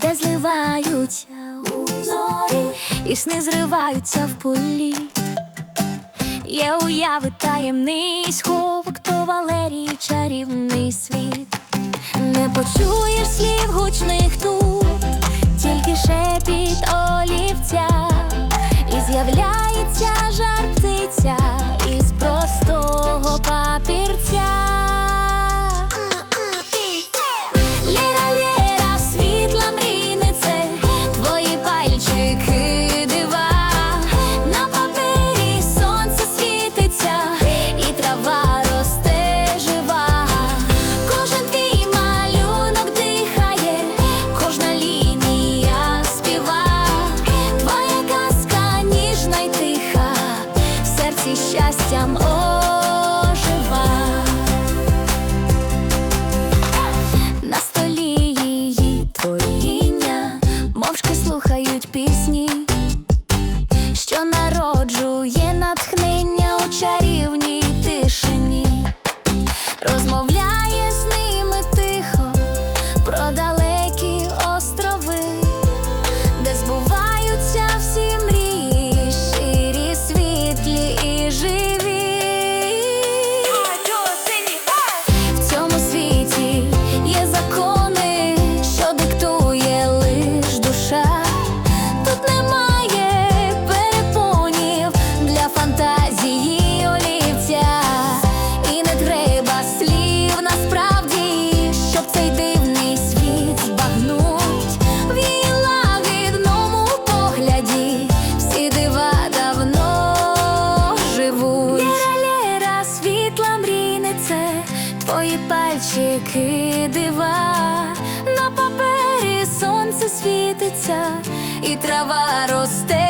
де зливаються у зорі, і сни зриваються в полі. Є уяви таємний сховок, то Валерій чарівний світ. Не почуєш слів гучних тут, тільки шепіт олівця, і з'являється жар птиця із простого папірця. I'm 想。Oh твої пальчики дива, на папері сонце світиться і трава росте.